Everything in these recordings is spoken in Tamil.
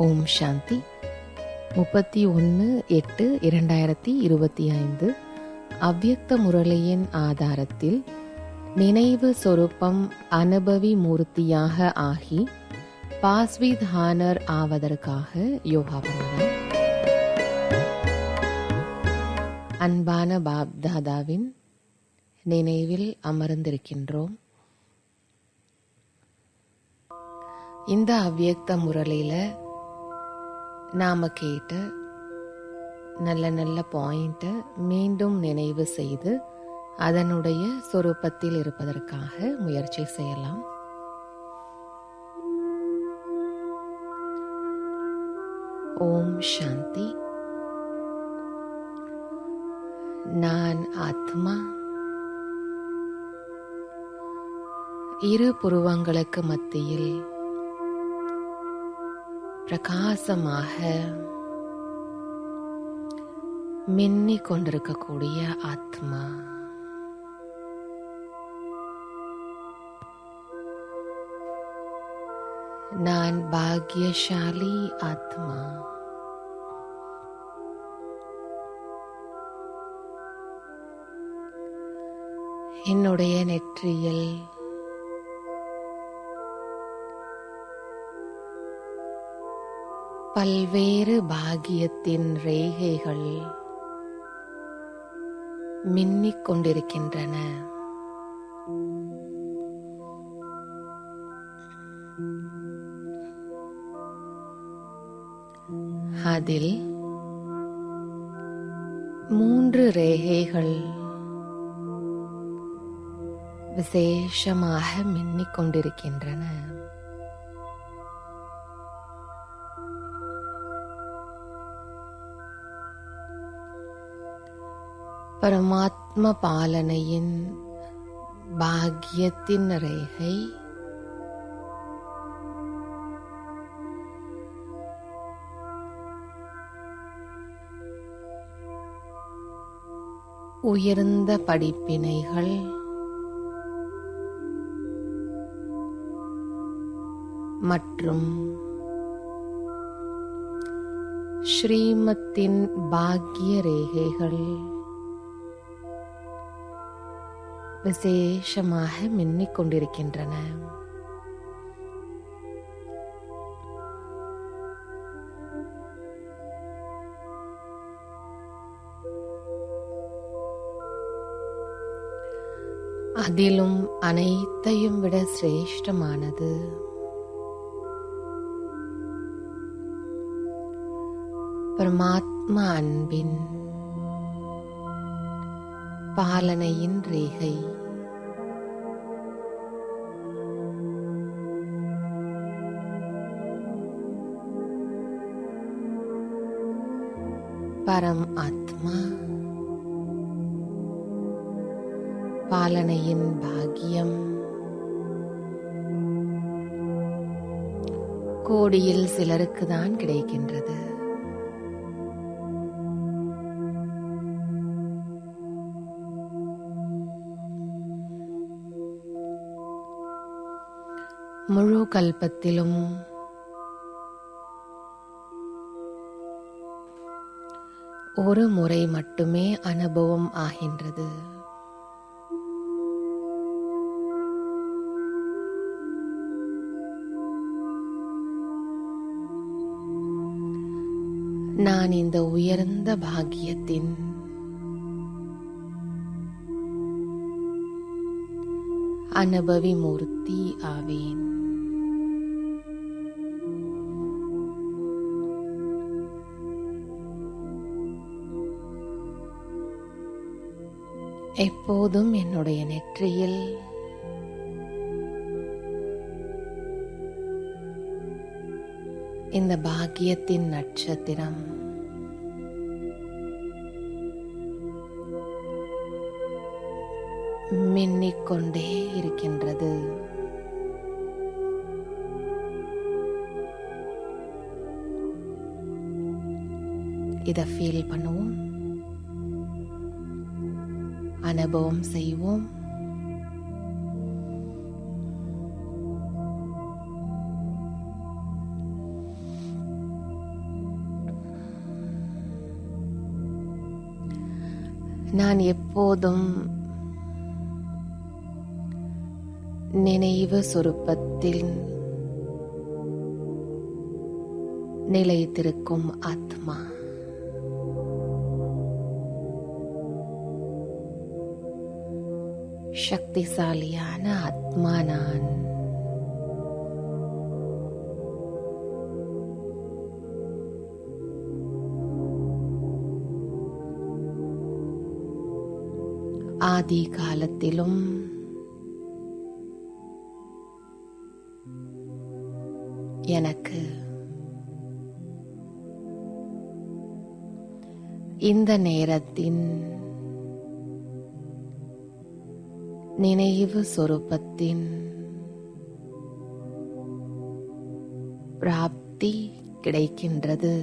ஓம் சாந்தி. முப்பத்தி ஒன்று எட்டு இரண்டாயிரத்தி இருபத்தி ஐந்து. அவ்வியக்த முரளியின் ஆதாரத்தில் நினைவு சொரூபம் அனுபவி மூர்த்தியாக ஆகி பாஸ்விதானர் ஆவதற்காக யோகா பண்ணலாம் அன்பான பாப் தாதாவின் நினைவில் அமர்ந்திருக்கின்றோம். இந்த அவ்வியக்த முரளியில் நாம கேட்ட நல்ல நல்ல பாயிண்ட்டை மீண்டும் நினைவு செய்து அதனுடைய சொரூபத்தில் இருப்பதற்காக முயற்சி செய்யலாம். ஓம் சாந்தி. நான் ஆத்மா. இரு புருவங்களுக்கு மத்தியில் பிரகாசமாக மின்னிக் கொண்டிருக்கக்கூடிய ஆத்மா. நான் பாக்யசாலி ஆத்மா. என்னுடைய நெற்றியில் பல்வேறு பாகியத்தின் ரேகைகள் மின்னிக் கொண்டிருக்கின்றன. அதில் மூன்று ரேகைகள் விசேஷமாக மின்னிக் கொண்டிருக்கின்றன. பரமாத்ம பாலனையின் பாக்யத்தின் ரேகை. உயர்ந்த படிப்பினைகள். மற்றும் ஸ்ரீமத்தின் பாக்ய ரேகைகள். விசேஷமாக மின்னிக் கொண்டிருக்கின்றன. அதிலும் அனைத்தையும் விட சிரேஷ்டமானது. பரமாத்மா அன்பின் பாலனையின் ரேகை. பரம் ஆத்மா. பாலனையின் பாக்கியம் கோடியில் சிலருக்கு தான் கிடைக்கின்றது. முழு கல்பத்திலும் ஒரு முறை மட்டுமே அனுபவம் ஆகின்றது. நான் இந்த உயர்ந்த பாக்கியத்தின் அனுபவி மூர்த்தி ஆவேன். எப்போதும் என்னுடைய நெற்றியில். இந்த பாக்கியத்தின் நட்சத்திரம். மின்னிக்கொண்டே இருக்கின்றது. இதை ஃபீல் பண்ணுவோம். அனுபவம் செய்வோம். நான் எப்போதும் நினைவு சொருப்பத்தில் நிலைத்திருக்கும் ஆத்மா. சக்திசாலியான ஆத்மா நான் ஆதி காலத்திலும் எனக்கு இந்த நேரத்தின் நினைவு சொரூபத்தின் பிராப்தி கிடைக்கின்றது.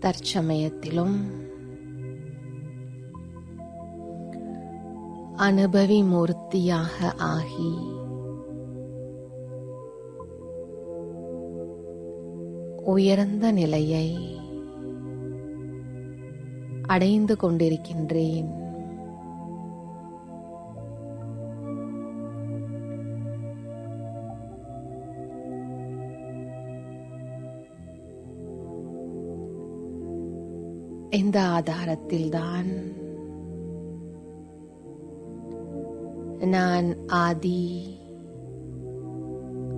தற்சமயத்திலும் அனுபவி மூர்த்தியாக ஆகி உயர்ந்த நிலையை அடைந்து கொண்டிருக்கின்றேன். இந்த ஆதாரத்தில்தான் நான் ஆதி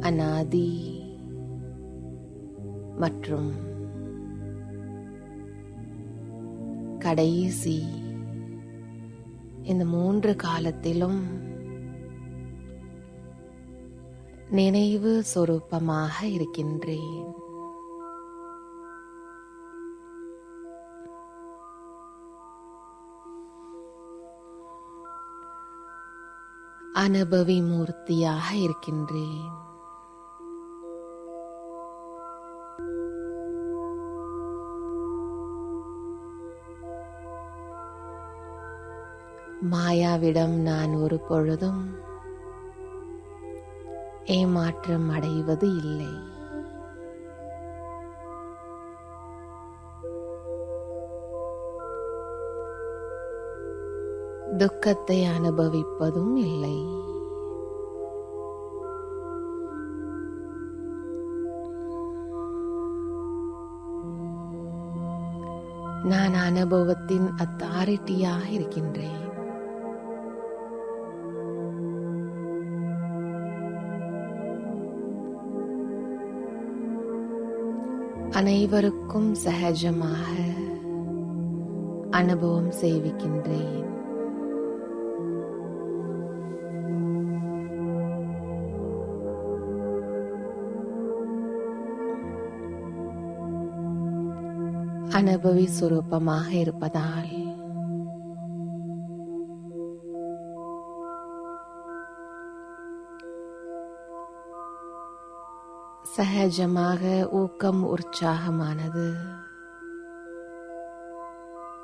அனாதி மற்றும் கடைசி இந்த மூன்று காலத்திலும் நினைவு சொரூபமாக இருக்கின்றேன். அனுபவி மூர்த்தியாக இருக்கின்றேன். மாயாவிடம் நான் ஒரு பொழுதும் ஏமாற்றம் அடைவது இல்லை. துக்கத்தை அனுபவிப்பதும் இல்லை. நான் அனுபவத்தின் அத்தாரிட்டியாக இருக்கின்றேன். அனைவருக்கும் சகஜமாக அனுபவம் செய்விக்கின்றேன் அனுபவி சுரூபமாக இருப்பதால் சகஜமாக ஊக்கம் உற்சாகமானது.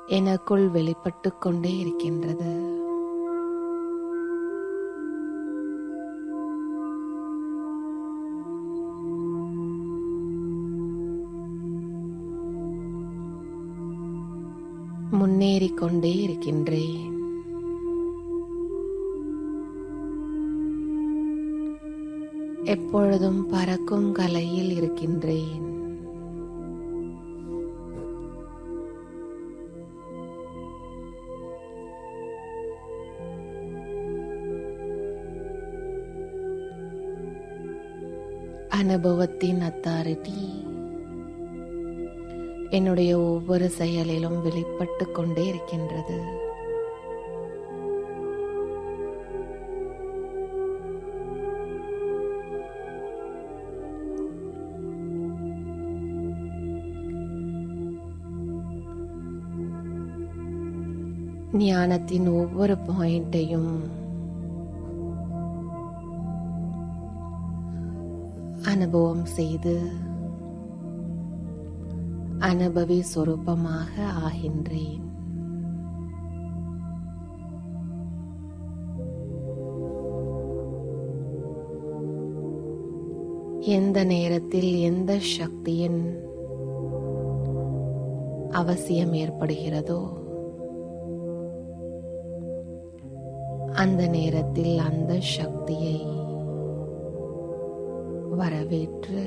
எனக்குள் வெளிப்பட்டு கொண்டே இருக்கின்றது. முன்னேறிக் கொண்டே இருக்கின்றேன். எப்பொழுதும் பறக்கும் கலையில் இருக்கின்றேன். அனுபவத்தின் அத்தாரிட்டி. என்னுடைய ஒவ்வொரு செயலிலும் வெளிப்பட்டு கொண்டே இருக்கின்றது. ஞானத்தின் ஒவ்வொரு பாயிண்டையும் அனுபவம் செய்து அனுபவி சொரூபமாக ஆகின்றேன். எந்த நேரத்தில் எந்த சக்தியின் அவசியம் ஏற்படுகிறதோ அந்த நேரத்தில் அந்த சக்தியை வரவேற்று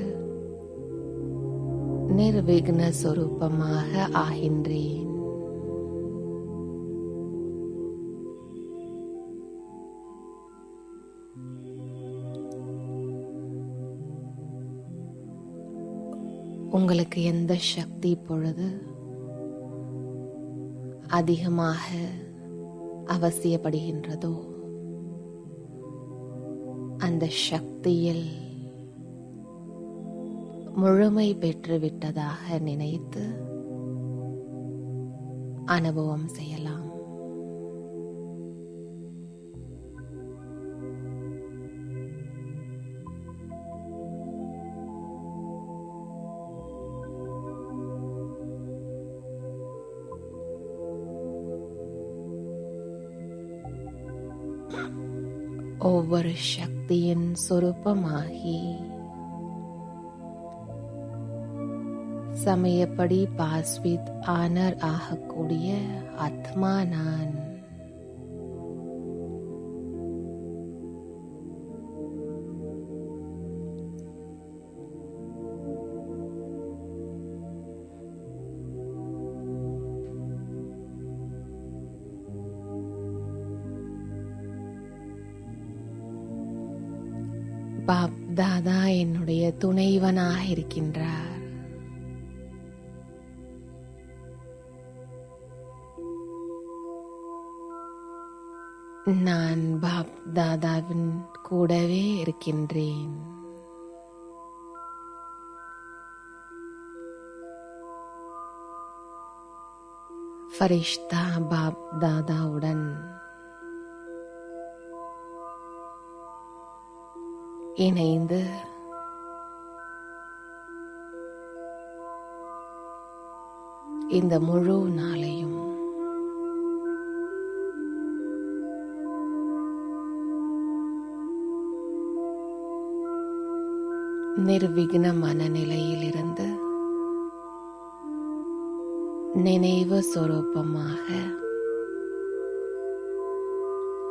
நிர்விக்ன சொரூபமாக ஆகின்றேன். உங்களுக்கு எந்த சக்தி பொழுது அதிகமாக அவசியப்படுகின்றதோ? அந்த சக்தியில் முழுமை பெற்றுவிட்டதாக நினைத்து அனுபவம் செய்யலாம். ஒரு சக்தியின் சொரூபமாகி. சமயப்படி பாஸ்வித் ஆனர் ஆகக்கூடிய ஆத்மா நான் துணைவனாக இருக்கின்றார் நான் பாப் தாதாவின் கூடவே இருக்கின்றேன். ஃபரிஷ்தா பாப் தாதாவுடன் இணைந்து இந்த முழு நாளையும். நிர்விக்ன மனநிலையிலிருந்து நினைவு சொரூபமாக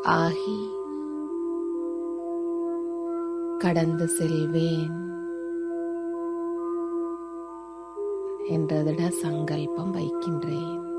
ஆகி கடந்து செல்வேன். என்ற சங்கல்பம் வைக்கின்றேன்.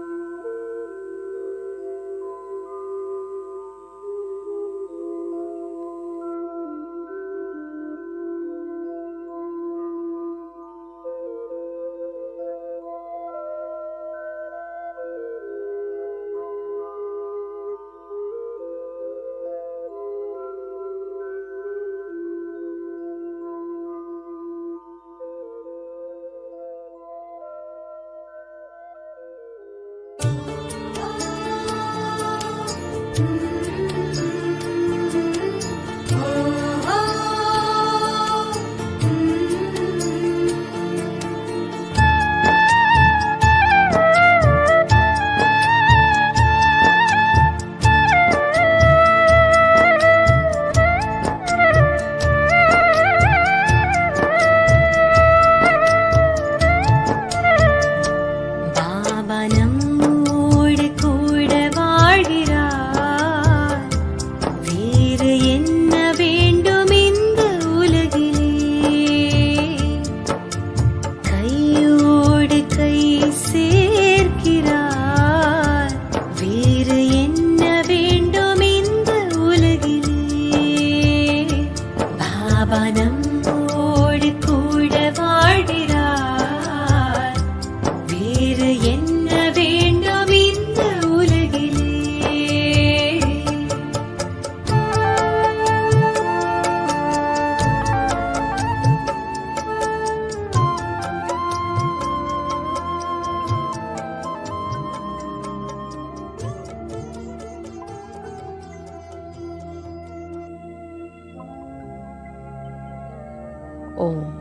ஓம்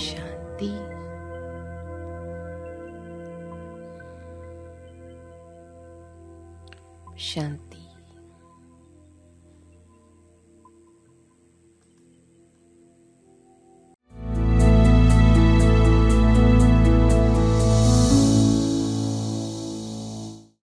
சாந்தி சாந்தி